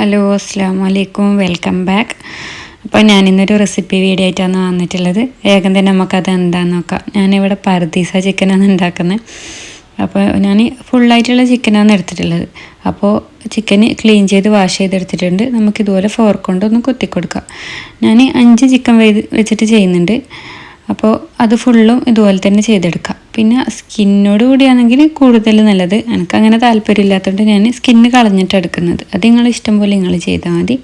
Hello അസ്സാം വലൈക്കും welcome back. അപ്പോൾ ഞാനിന്നൊരു റെസിപ്പി വീഡിയോ ആയിട്ടാണ് വന്നിട്ടുള്ളത്. വേഗം തന്നെ നമുക്കത് എന്താണെന്ന് നോക്കാം. ഞാനിവിടെ പർദീസ ചിക്കനാണ് ഉണ്ടാക്കുന്നത്. അപ്പോൾ ഞാൻ ഫുള്ളായിട്ടുള്ള ചിക്കനാണ് എടുത്തിട്ടുള്ളത്. അപ്പോൾ ചിക്കൻ ക്ലീൻ ചെയ്ത് വാഷ് ചെയ്തെടുത്തിട്ടുണ്ട്. നമുക്കിതുപോലെ ഫോർക്ക് കൊണ്ട് ഒന്ന് കൊത്തി കൊടുക്കാം ഞാൻ അഞ്ച് ചിക്കൻ വെച്ചിട്ട് ചെയ്യുന്നുണ്ട്. അപ്പോൾ അത് ഫുള്ളും ഇതുപോലെ തന്നെ ചെയ്തെടുക്കാം. പിന്നെ സ്കിന്നോട് കൂടിയാണെങ്കിൽ കൂടുതൽ നല്ലത്. എനിക്ക് അങ്ങനെ താല്പര്യമില്ലാത്തതുകൊണ്ട് ഞാൻ സ്കിന്ന് കളഞ്ഞിട്ട് എടുക്കുന്നത്. അത് നിങ്ങൾ ഇഷ്ടം പോലെ നിങ്ങൾ ചെയ്താൽ മതി.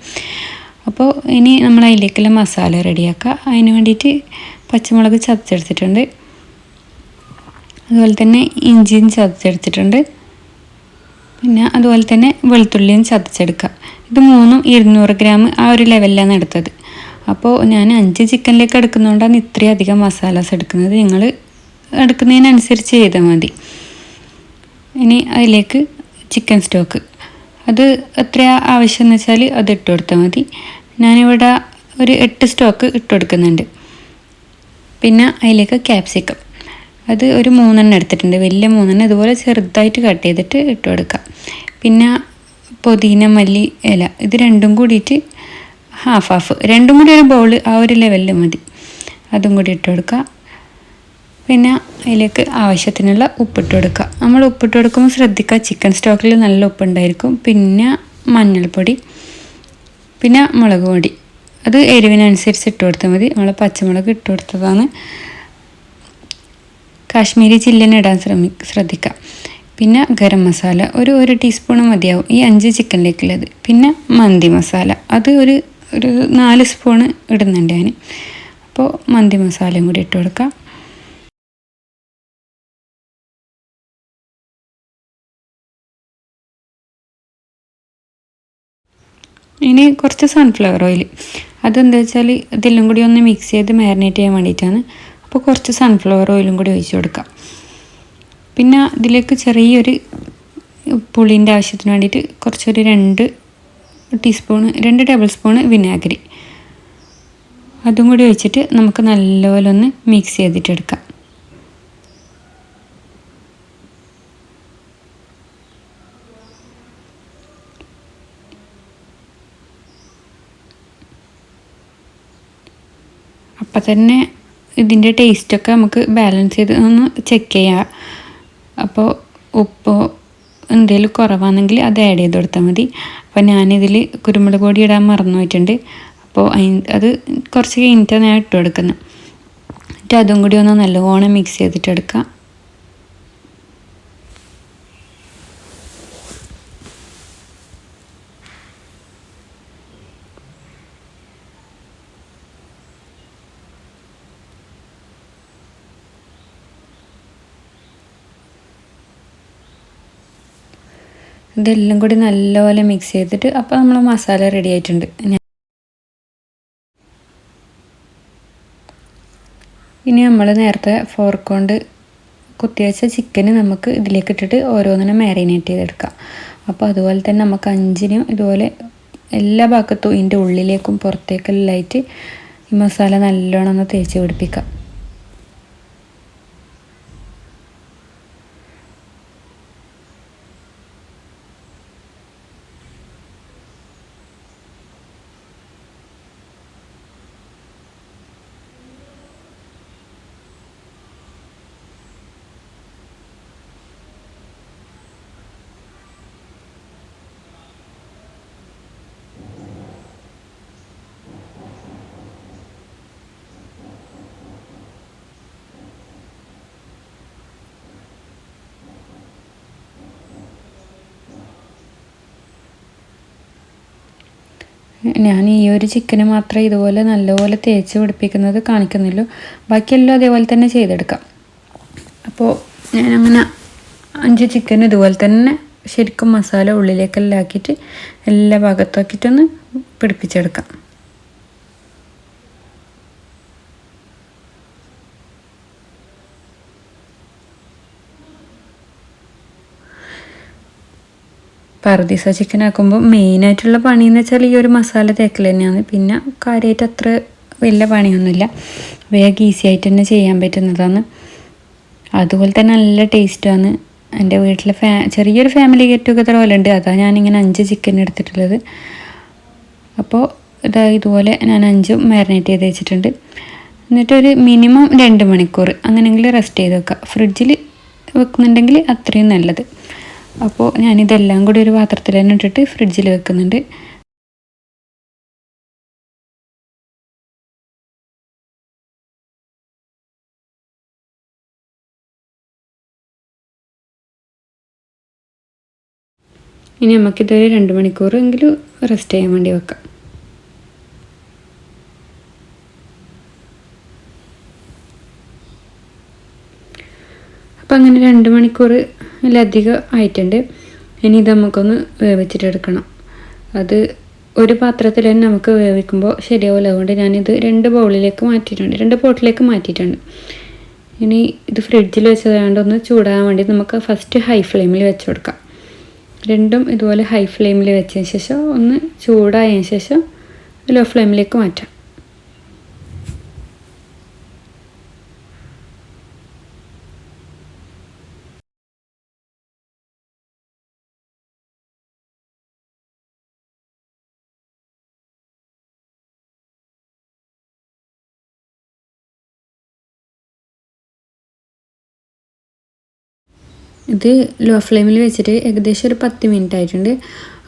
അപ്പോൾ ഇനി നമ്മൾ അതിലേക്കുള്ള മസാല റെഡിയാക്കുക അതിന് വേണ്ടിയിട്ട് പച്ചമുളക് ചതച്ചെടുത്തിട്ടുണ്ട്. അതുപോലെ തന്നെ ഇഞ്ചിയും ചതച്ചെടുത്തിട്ടുണ്ട്. പിന്നെ അതുപോലെ തന്നെ വെളുത്തുള്ളിയും ചതച്ചെടുക്കുക ഇത് മൂന്നും ഇരുന്നൂറ് ഗ്രാം ആ ഒരു ലെവലിലാണ് എടുത്തത്. അപ്പോൾ ഞാൻ അഞ്ച് ചിക്കനിലേക്ക് എടുക്കുന്നതുകൊണ്ടാണ് ഇത്രയും അധികം മസാലാസ് എടുക്കുന്നത്. നിങ്ങൾ എടുക്കുന്നതിനനുസരിച്ച് ചെയ്താൽ മതി. ഇനി അതിലേക്ക് ചിക്കൻ സ്റ്റോക്ക് അത് എത്ര ആവശ്യം എന്ന് വെച്ചാൽ അത് ഇട്ട് കൊടുത്താൽ മതി. ഞാനിവിടെ ഒരു എട്ട് സ്റ്റോക്ക് ഇട്ട് കൊടുക്കുന്നുണ്ട്. പിന്നെ അതിലേക്ക് ക്യാപ്സിക്കം അത് ഒരു മൂന്നെണ്ണം എടുത്തിട്ടുണ്ട്. വലിയ മൂന്നെണ്ണം. ഇതുപോലെ ചെറുതായിട്ട് കട്ട് ചെയ്തിട്ട് ഇട്ട് കൊടുക്കാം. പിന്നെ പുതിന മല്ലി ഇല. ഇത് രണ്ടും കൂടിയിട്ട് ഹാഫ് ഹാഫ് രണ്ടും കൂടി ഒരു ബൗൾ ആ ഒരു ലെവലിൽ മതി. അതും കൂടി ഇട്ട് കൊടുക്കുക പിന്നെ അതിലേക്ക് ആവശ്യത്തിനുള്ള ഉപ്പിട്ട് കൊടുക്കുക. നമ്മൾ ഉപ്പിട്ട് കൊടുക്കുമ്പോൾ ശ്രദ്ധിക്കുക ചിക്കൻ സ്റ്റോക്കിൽ നല്ല ഉപ്പുണ്ടായിരിക്കും. പിന്നെ മഞ്ഞൾപ്പൊടി പിന്നെ മുളക് പൊടി. അത് എരിവിനനുസരിച്ച് ഇട്ട് കൊടുത്താൽ മതി. നമ്മൾ പച്ചമുളക് ഇട്ട് കൊടുത്തതാണ്. കാശ്മീരി ചില്ലിന് ഇടാൻ ശ്രമി ശ്രദ്ധിക്കുക. പിന്നെ ഗരം മസാല ഒരു ഒരു ടീസ്പൂൺ മതിയാവും. ഈ അഞ്ച് ചിക്കനിലേക്കുള്ളത് പിന്നെ മന്തി മസാല. അത് ഒരു ഒരു നാല് സ്പൂണ് ഇടുന്നുണ്ട് ഞാൻ. അപ്പോൾ മന്തി മസാലയും കൂടി ഇട്ട് കൊടുക്കാം ഇനി കുറച്ച് സൺഫ്ലവർ ഓയിൽ അതെന്താ വെച്ചാൽ ഇതെല്ലാം കൂടി ഒന്ന് മിക്സ് ചെയ്ത് മാരിനേറ്റ് ചെയ്യാൻ വേണ്ടിയിട്ടാണ്. അപ്പോൾ കുറച്ച് സൺഫ്ലവർ ഓയിലും കൂടി ഒഴിച്ചു കൊടുക്കാം. പിന്നെ ഇതിലേക്ക് ചെറിയൊരു പുളിന്റെ ആവശ്യത്തിന് വേണ്ടിയിട്ട് കുറച്ചൊരു രണ്ട് ടീസ്പൂണ് രണ്ട് ടേബിൾ സ്പൂണ് വിനാഗിരി. അതും കൂടി ഒഴിച്ചിട്ട് നമുക്ക് നല്ലപോലെ ഒന്ന് മിക്സ് ചെയ്തിട്ടെടുക്കാം. അപ്പം തന്നെ ഇതിന്റെ ടേസ്റ്റൊക്കെ നമുക്ക് ബാലൻസ് ചെയ്ത് ഒന്ന് ചെക്ക് ചെയ്യാം. അപ്പോൾ ഉപ്പ് എന്തെങ്കിലും കുറവാണെങ്കിൽ അത് ആഡ് ചെയ്ത് കൊടുത്താൽ മതി. അപ്പോൾ ഞാനിതിൽ കുരുമുളക് പൊടി ഇടാൻ മറന്നു പോയിട്ടുണ്ട്. അപ്പോൾ അത് കുറച്ച് കഴിഞ്ഞിട്ടാണ് ഞാൻ ഇട്ട് കൊടുക്കുന്നത് എന്നിട്ട് അതും കൂടി ഒന്ന് നല്ലവണ്ണം മിക്സ് ചെയ്തിട്ട് ഇതെല്ലാം കൂടി നല്ലപോലെ മിക്സ് ചെയ്തിട്ട് അപ്പോൾ നമ്മൾ മസാല റെഡി ആയിട്ടുണ്ട്. ഇനി നമ്മൾ നേരത്തെ ഫോർക്ക് കൊണ്ട് കുത്തിവെച്ച ചിക്കന് നമുക്ക് ഇതിലേക്ക് ഇട്ടിട്ട് ഓരോന്നിനും മാരിനേറ്റ് ചെയ്തെടുക്കാം. അപ്പോൾ അതുപോലെ തന്നെ നമുക്ക് അഞ്ചിനും ഇതുപോലെ എല്ലാ ഭാഗത്തും ഇതിന്റെ ഉള്ളിലേക്കും പുറത്തേക്കെല്ലാം ആയിട്ട് ഈ മസാല നല്ലോണം ഒന്ന് തേച്ച് പിടിപ്പിക്കാം. ഞാൻ ഈ ഒരു ചിക്കന് മാത്രമേ ഇതുപോലെ നല്ലപോലെ തേച്ച് പിടിപ്പിക്കുന്നത് കാണിക്കുന്നുള്ളൂ ബാക്കിയെല്ലാം അതേപോലെ തന്നെ ചെയ്തെടുക്കാം. അപ്പോൾ ഞാൻ അങ്ങനെ അഞ്ച് ചിക്കൻ ഇതുപോലെ തന്നെ ശരിക്കും മസാല ഉള്ളിലേക്കെല്ലാം ആക്കിയിട്ട് എല്ലാ ഭാഗത്താക്കിയിട്ടൊന്ന് പിടിപ്പിച്ചെടുക്കാം. പർദീസ ചിക്കൻ ആക്കുമ്പോൾ മെയിനായിട്ടുള്ള പണിയെന്ന് വെച്ചാൽ ഈ ഒരു മസാല തേക്കൽ തന്നെയാണ്. പിന്നെ കാര്യമായിട്ട് അത്ര വലിയ പണിയൊന്നുമില്ല. വേഗം ഈസി ആയിട്ട് തന്നെ ചെയ്യാൻ പറ്റുന്നതാണ്. അതുപോലെ തന്നെ നല്ല ടേസ്റ്റാണ് എന്റെ വീട്ടിലെ ഫാ ചെറിയൊരു ഫാമിലി ഗെറ്റ് ടുഗദർ പോലെ ഉണ്ട്. അതാണ് ഞാനിങ്ങനെ അഞ്ച് ചിക്കൻ എടുത്തിട്ടുള്ളത്. അപ്പോൾ ഇതാ ഇതുപോലെ ഞാൻ അഞ്ചും മാരിനേറ്റ് ചെയ്ത് വെച്ചിട്ടുണ്ട്. എന്നിട്ടൊരു മിനിമം രണ്ട് മണിക്കൂർ അങ്ങനെയെങ്കിലും റെസ്റ്റ് ചെയ്ത് വെക്കുക. ഫ്രിഡ്ജിൽ വെക്കുന്നുണ്ടെങ്കിൽ അത്രയും നല്ലത്. അപ്പോൾ ഞാനിതെല്ലാം കൂടി ഒരു പാത്രത്തിൽ തന്നെ ഇട്ടിട്ട് ഫ്രിഡ്ജിൽ വെക്കുന്നുണ്ട്. ഇനി നമുക്കിതൊരു രണ്ട് മണിക്കൂറെങ്കിലും റെസ്റ്റ് ചെയ്യാൻ വേണ്ടി വെക്കാം. അപ്പം അങ്ങനെ രണ്ട് മണിക്കൂറിലധികം ആയിട്ടുണ്ട്. ഇനി ഇത് നമുക്കൊന്ന് വേവിച്ചിട്ടെടുക്കണം അത് ഒരു പാത്രത്തിൽ തന്നെ നമുക്ക് വേവിക്കുമ്പോൾ ശരിയാവില്ല. അതുകൊണ്ട് ഞാനിത് രണ്ട് ബൗളിലേക്ക് മാറ്റിയിട്ടുണ്ട്. രണ്ട് പോട്ടിലേക്ക് മാറ്റിയിട്ടുണ്ട്. ഇനി ഇത് ഫ്രിഡ്ജിൽ വെച്ചതായതുകൊണ്ട് ഒന്ന് ചൂടാകാൻ വേണ്ടി നമുക്ക് ഫസ്റ്റ് ഹൈ ഫ്ലെയിമിൽ വെച്ച് കൊടുക്കാം. രണ്ടും ഇതുപോലെ ഹൈ ഫ്ലെയിമിൽ വെച്ചതിന് ശേഷം ഒന്ന് ചൂടായതിന് ശേഷം ലോ ഫ്ലെയിമിലേക്ക് മാറ്റാം. ഇത് ലോ ഫ്ലെയിമിൽ വെച്ചിട്ട് ഏകദേശം ഒരു പത്ത് മിനിറ്റ് ആയിട്ടുണ്ട്.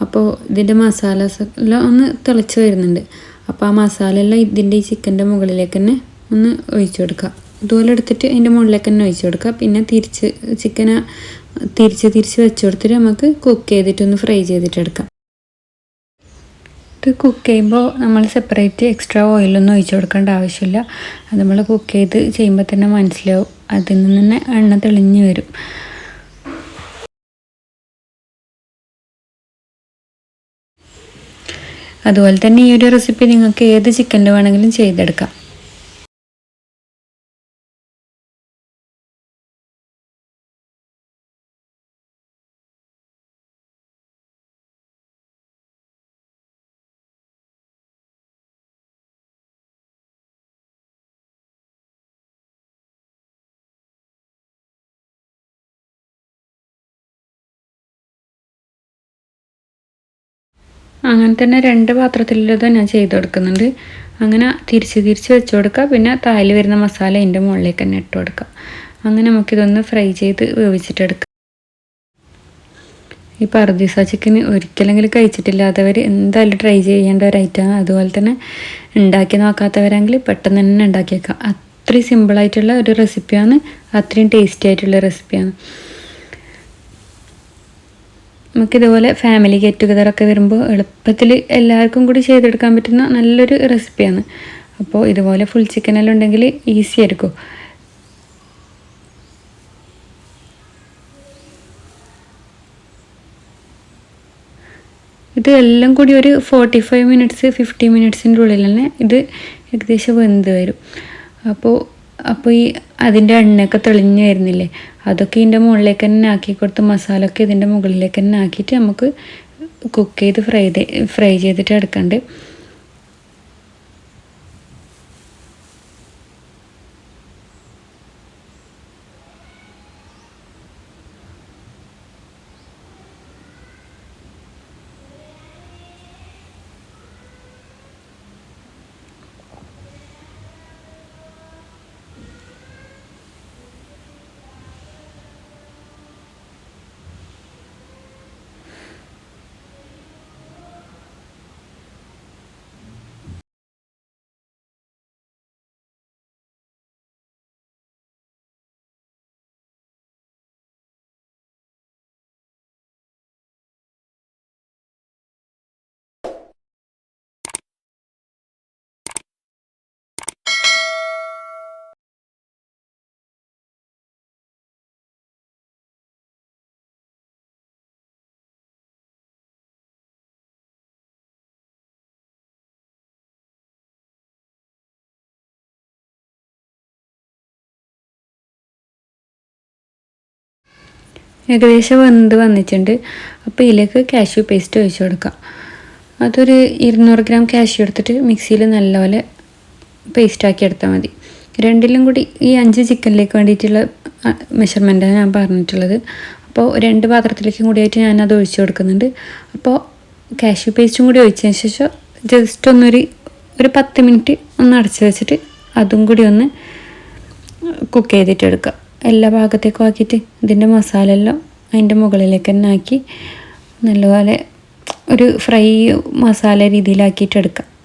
അപ്പോൾ ഇതിന്റെ മസാലാസ് എല്ലാം ഒന്ന് തിളച്ച് വരുന്നുണ്ട്. അപ്പോൾ ആ മസാല എല്ലാം ഇതിന്റെ ഈ ചിക്കന്റെ മുകളിലേക്ക് തന്നെ ഒന്ന് ഒഴിച്ചു കൊടുക്കുക. ഇതുപോലെ എടുത്തിട്ട് അതിന്റെ മുകളിലേക്ക് തന്നെ ഒഴിച്ചു കൊടുക്കുക. പിന്നെ തിരിച്ച് ചിക്കനെ തിരിച്ച് തിരിച്ച് വെച്ച് കൊടുത്തിട്ട് നമുക്ക് കുക്ക് ചെയ്തിട്ടൊന്ന് ഫ്രൈ ചെയ്തിട്ട് എടുക്കാം. ഇത് കുക്ക് ചെയ്യുമ്പോൾ നമ്മൾ സെപ്പറേറ്റ് എക്സ്ട്രാ ഓയിലൊന്നും ഒഴിച്ചു കൊടുക്കേണ്ട ആവശ്യമില്ല. അത് നമ്മൾ കുക്ക് ചെയ്ത് ചെയ്യുമ്പോൾ തന്നെ മനസ്സിലാവും. അതിൽ നിന്ന് തന്നെ എണ്ണ തെളിഞ്ഞ് വരും. അതുപോലെ തന്നെ ഈ ഒരു റെസിപ്പി നിങ്ങൾക്ക് ഏത് ചിക്കനിൽ വേണമെങ്കിലും ചെയ്തെടുക്കാം. അങ്ങനെ തന്നെ രണ്ട് പാത്രത്തിലുള്ളത് ഞാൻ ചെയ്ത് കൊടുക്കുന്നുണ്ട് അങ്ങനെ തിരിച്ച് തിരിച്ച് വെച്ച് കൊടുക്കുക പിന്നെ തായിൽ വരുന്ന മസാല അതിന്റെ മുകളിലേക്ക് തന്നെ ഇട്ട് കൊടുക്കുക അങ്ങനെ നമുക്കിതൊന്ന് ഫ്രൈ ചെയ്ത് വേവിച്ചിട്ടെടുക്കാം ഈ പർദീസ ചിക്കൻ ഒരിക്കലെങ്കിലും കഴിച്ചിട്ടില്ലാത്തവർ എന്തായാലും ട്രൈ ചെയ്യേണ്ട ഒരു ഐറ്റമാണ്. അതുപോലെ തന്നെ ഉണ്ടാക്കി നോക്കാത്തവരാണെങ്കിൽ പെട്ടെന്ന് തന്നെ ഉണ്ടാക്കിയേക്കാം. അത്രയും സിമ്പിളായിട്ടുള്ള ഒരു റെസിപ്പിയാണ്. അത്രയും ടേസ്റ്റി ആയിട്ടുള്ള റെസിപ്പിയാണ്. നമുക്കിതുപോലെ ഫാമിലി ഗെറ്റ് ടുഗദറൊക്കെ വരുമ്പോൾ എളുപ്പത്തിൽ എല്ലാവർക്കും കൂടി ചെയ്തെടുക്കാൻ പറ്റുന്ന നല്ലൊരു റെസിപ്പിയാണ് അപ്പോൾ ഇതുപോലെ ഫുൾ ചിക്കനെല്ലാം ഉണ്ടെങ്കിൽ ഈസി ആയിരിക്കും. ഇത് എല്ലാം കൂടി ഒരു ഫോർട്ടി ഫൈവ് മിനിറ്റ്സ് ഫിഫ്റ്റി മിനിറ്റ്സിന്റെ ഉള്ളിൽ തന്നെ ഇത് ഏകദേശം വെന്ത് വരും. അപ്പോൾ അപ്പോൾ ഈ അതിന്റെ എണ്ണയൊക്കെ തെളിഞ്ഞു വരുന്നില്ലേ? അതൊക്കെ ഇതിന്റെ മുകളിലേക്ക് തന്നെ ആക്കി കൊടുത്ത് മസാല ഒക്കെ ഇതിന്റെ മുകളിലേക്ക് തന്നെ ആക്കിയിട്ട് നമുക്ക് കുക്ക് ചെയ്ത് ഫ്രൈ ഫ്രൈ ചെയ്തിട്ട് എടുക്കണ്ട് ഏകദേശം വെന്ത് വന്നിട്ടുണ്ട്. അപ്പോൾ ഇതിലേക്ക് കാഷ്യൂ പേസ്റ്റ് ഒഴിച്ചു കൊടുക്കാം. അതൊരു ഇരുന്നൂറ് ഗ്രാം കാഷ്യൂ എടുത്തിട്ട് മിക്സിയിൽ നല്ലപോലെ പേസ്റ്റാക്കി എടുത്താൽ മതി. രണ്ടിലും കൂടി ഈ അഞ്ച് ചിക്കനിലേക്ക് വേണ്ടിയിട്ടുള്ള മെഷർമെന്റാണ് ഞാൻ പറഞ്ഞിട്ടുള്ളത്. അപ്പോൾ രണ്ട് പാത്രത്തിലേക്കും കൂടിയായിട്ട് ഞാൻ അത് ഒഴിച്ച് കൊടുക്കുന്നുണ്ട്. അപ്പോൾ കാഷ്യൂ പേസ്റ്റും കൂടി ഒഴിച്ചതിന് ശേഷം ജസ്റ്റ് ഒന്നൊരു ഒരു പത്ത് മിനിറ്റ് ഒന്ന് അടച്ചു വെച്ചിട്ട് അതും കൂടി ഒന്ന് കുക്ക് ചെയ്തിട്ട് എടുക്കുക എല്ലാ ഭാഗത്തേക്കും ആക്കിയിട്ട് ഇതിന്റെ മസാല എല്ലാം അതിന്റെ മുകളിലേക്ക് തന്നെ ആക്കി നല്ലപോലെ ഒരു ഫ്രൈ മസാല രീതിയിലാക്കിയിട്ട് എടുക്കാം.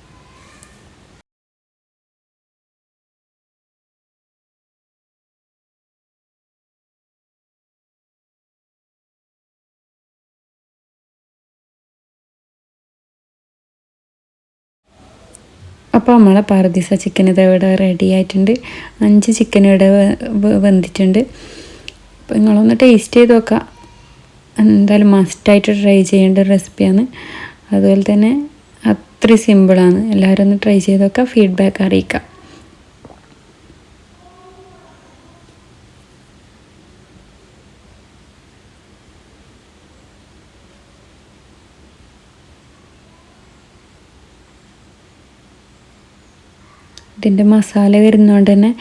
അപ്പോൾ നമ്മളെ പാർദീസ ചിക്കൻ ഇത് ഇവിടെ റെഡി ആയിട്ടുണ്ട്. അഞ്ച് ചിക്കൻ ഇവിടെ വെന്തിട്ടുണ്ട്. അപ്പോൾ നിങ്ങളൊന്ന് ടേസ്റ്റ് ചെയ്ത് നോക്കാം. എന്തായാലും മസ്റ്റായിട്ട് ട്രൈ ചെയ്യേണ്ട റെസിപ്പിയാണ് അതുപോലെ തന്നെ അത്രയും സിമ്പിളാണ് എല്ലാവരും ഒന്ന് ട്രൈ ചെയ്ത് നോക്കാം. ഫീഡ്ബാക്ക് അറിയിക്കാം. ഇതിന്റെ മസാല വരുന്നതുകൊണ്ട് തന്നെ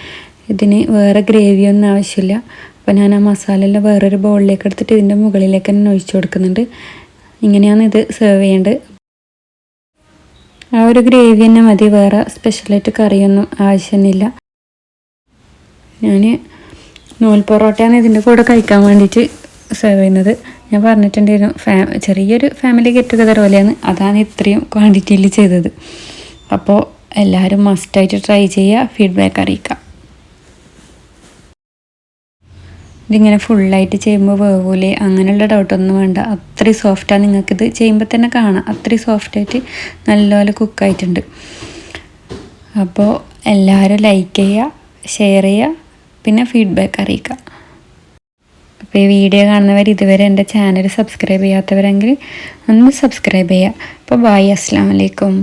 ഇതിന് വേറെ ഗ്രേവി ഒന്നും ആവശ്യമില്ല. അപ്പോൾ ഞാൻ ആ മസാലയെല്ലാം വേറൊരു ബൗളിലേക്ക് എടുത്തിട്ട് ഇതിന്റെ മുകളിലേക്ക് തന്നെ ഒഴിച്ചു കൊടുക്കുന്നുണ്ട്. ഇങ്ങനെയാണ് ഇത് സെർവ് ചെയ്യേണ്ടത് ആ ഒരു ഗ്രേവി തന്നെ മതി. വേറെ സ്പെഷ്യലായിട്ട് കറിയൊന്നും ആവശ്യമൊന്നുമില്ല. ഞാൻ നൂൽ പൊറോട്ടയാണ് ഇതിന്റെ കൂടെ കഴിക്കാൻ വേണ്ടിയിട്ട് സെർവ് ചെയ്യുന്നത്. ഞാൻ പറഞ്ഞിട്ടുണ്ടായിരുന്നു ഫാ ചെറിയൊരു ഫാമിലി ഗെറ്റ് ടുഗദർ പോലെയാണ്. അതാണ് ഇത്രയും ക്വാണ്ടിറ്റിയിൽ ചെയ്തത്. അപ്പോൾ എല്ലാവരും മസ്റ്റായിട്ട് ട്രൈ ചെയ്യുക ഫീഡ്ബാക്ക് അറിയിക്കുക. ഇതിങ്ങനെ ഫുള്ളായിട്ട് ചെയ്യുമ്പോൾ വേവൂലേ? അങ്ങനെയുള്ള ഡൗട്ടൊന്നും വേണ്ട. അത്രയും സോഫ്റ്റാണ് നിങ്ങൾക്കിത് ചെയ്യുമ്പോൾ തന്നെ കാണാം. അത്രയും സോഫ്റ്റായിട്ട് നല്ലപോലെ കുക്കായിട്ടുണ്ട് അപ്പോൾ എല്ലാവരും ലൈക്ക് ചെയ്യുക ഷെയർ ചെയ്യുക പിന്നെ ഫീഡ്ബാക്ക് അറിയിക്കുക. അപ്പോൾ ഈ വീഡിയോ കാണുന്നവർ ഇതുവരെ എന്റെ ചാനൽ സബ്സ്ക്രൈബ് ചെയ്യാത്തവരെങ്കിൽ ഒന്ന് സബ്സ്ക്രൈബ് ചെയ്യുക. അപ്പോൾ ബായ് അസ്സാം വലൈക്കും